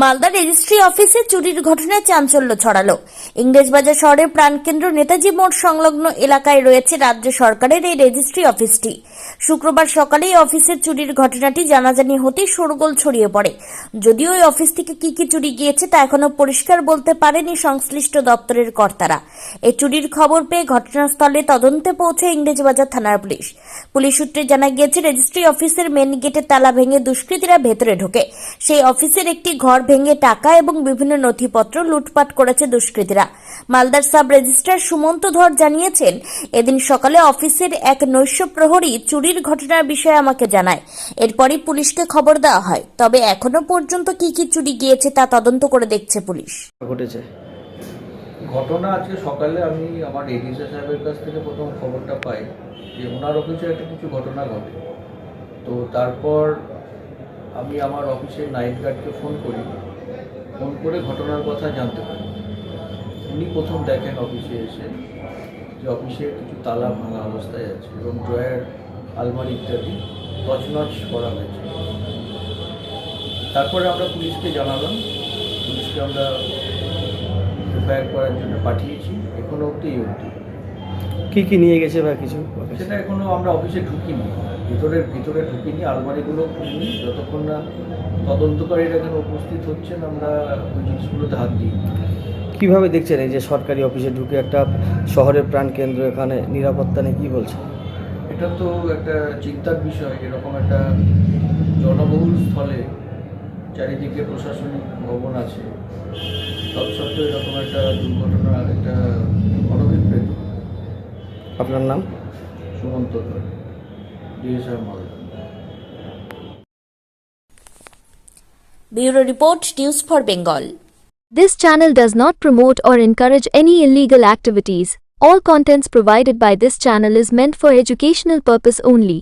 Malda registry অফিসে চুরির ঘটনায় চাঞ্চল্য ছড়ালো। ইংরেজবাজার শহরের প্রাণকেন্দ্র নেতাজি মোড় সংলগ্ন এলাকায় রয়েছে রাজ্য সরকারের এই রেজিস্ট্রি অফিসটি। শুক্রবার সকালে এই অফিসের চুরির ঘটনাটি জানাজানি হতেই শোরগোল ছড়িয়ে পড়ে। যদিও এই অফিস থেকে কি কি চুরি গিয়েছে তা এখনও পরিষ্কার বলতে পারেনি সংশ্লিষ্ট দপ্তরের কর্তারা। এই চুরির খবর পেয়ে ঘটনাস্থলে তদন্তে পৌঁছে ইংরেজবাজার থানার পুলিশ। পুলিশ সূত্রে জানা গিয়েছে, রেজিস্ট্রি অফিসের মেন গেটের তালা ভেঙে দুষ্কৃতীরা ভেতরে ঢোকে। সেই অফিসের একটি ঘর ভেঙে টাকা এবং বিভিন্ন নথিপত্র লুটপাট করেছে দুষ্কৃতীরা। মালদার সাব রেজিস্ট্রার সুমন্ত ধর জানিয়েছেন এদিন সকালে অফিসের এক নৈশ প্রহরী চুরির ঘটনার বিষয়ে আমাকে জানায়। এরপরই পুলিশকে খবর দেওয়া হয়। তবে এখনও পর্যন্ত কি কি চুরি গিয়েছে তা তদন্ত করে দেখছে পুলিশ। ঘটেছে। ঘটনা আজকে সকালে আমি আমার এডিসি সাহেবের কাছ থেকে প্রথম খবরটা পাই যে ওনার অফিসে একটা কিছু ঘটনা ঘটে। তো তারপর আমি আমার অফিসের নাইট গার্ডকে ফোন করি। ফোন করে ঘটনার কথা জানতে পারি। উনি প্রথম দেখেন অফিসে এসে যে অফিসে কিছু তালা ভাঙা অবস্থায় আছে এবং ড্রয়ার, আলমারি ইত্যাদি তছনছ করা হয়েছে। তারপরে আমরা পুলিশকে জানালাম। পুলিশকে আমরা এফআইআর করার জন্য পাঠিয়েছি। এখনও অবধি এই অবধি। কি কি নিয়ে গেছে বা কিছু? সেটা এখনও আমরা অফিসে ঢুকিনি। ভিতরের ভিতরে ঢুকিনি আলমারিগুলো খুলিনি। যতক্ষণ না তদন্তকারীরা এখানে উপস্থিত হচ্ছেন আমরা ওই জিনিসগুলোতে হাত দিই কীভাবে দেখছেন এই যে সরকারি অফিসে ঢুকে একটা শহরের প্রাণকেন্দ্র এখানে নিরাপত্তা নেই কী বলছে এটা তো একটা চিন্তার বিষয় এরকম একটা জনবহুল স্থলে চারিদিকে প্রশাসনিক ভবন আছে। তৎসত্ত্বেও এরকম একটা দুর্ঘটনা একটা আপনার নাম Sumanta DSR Malda bureau report news for Bengal This channel does not promote or encourage any illegal activities. All contents provided by this channel is meant for educational purpose only.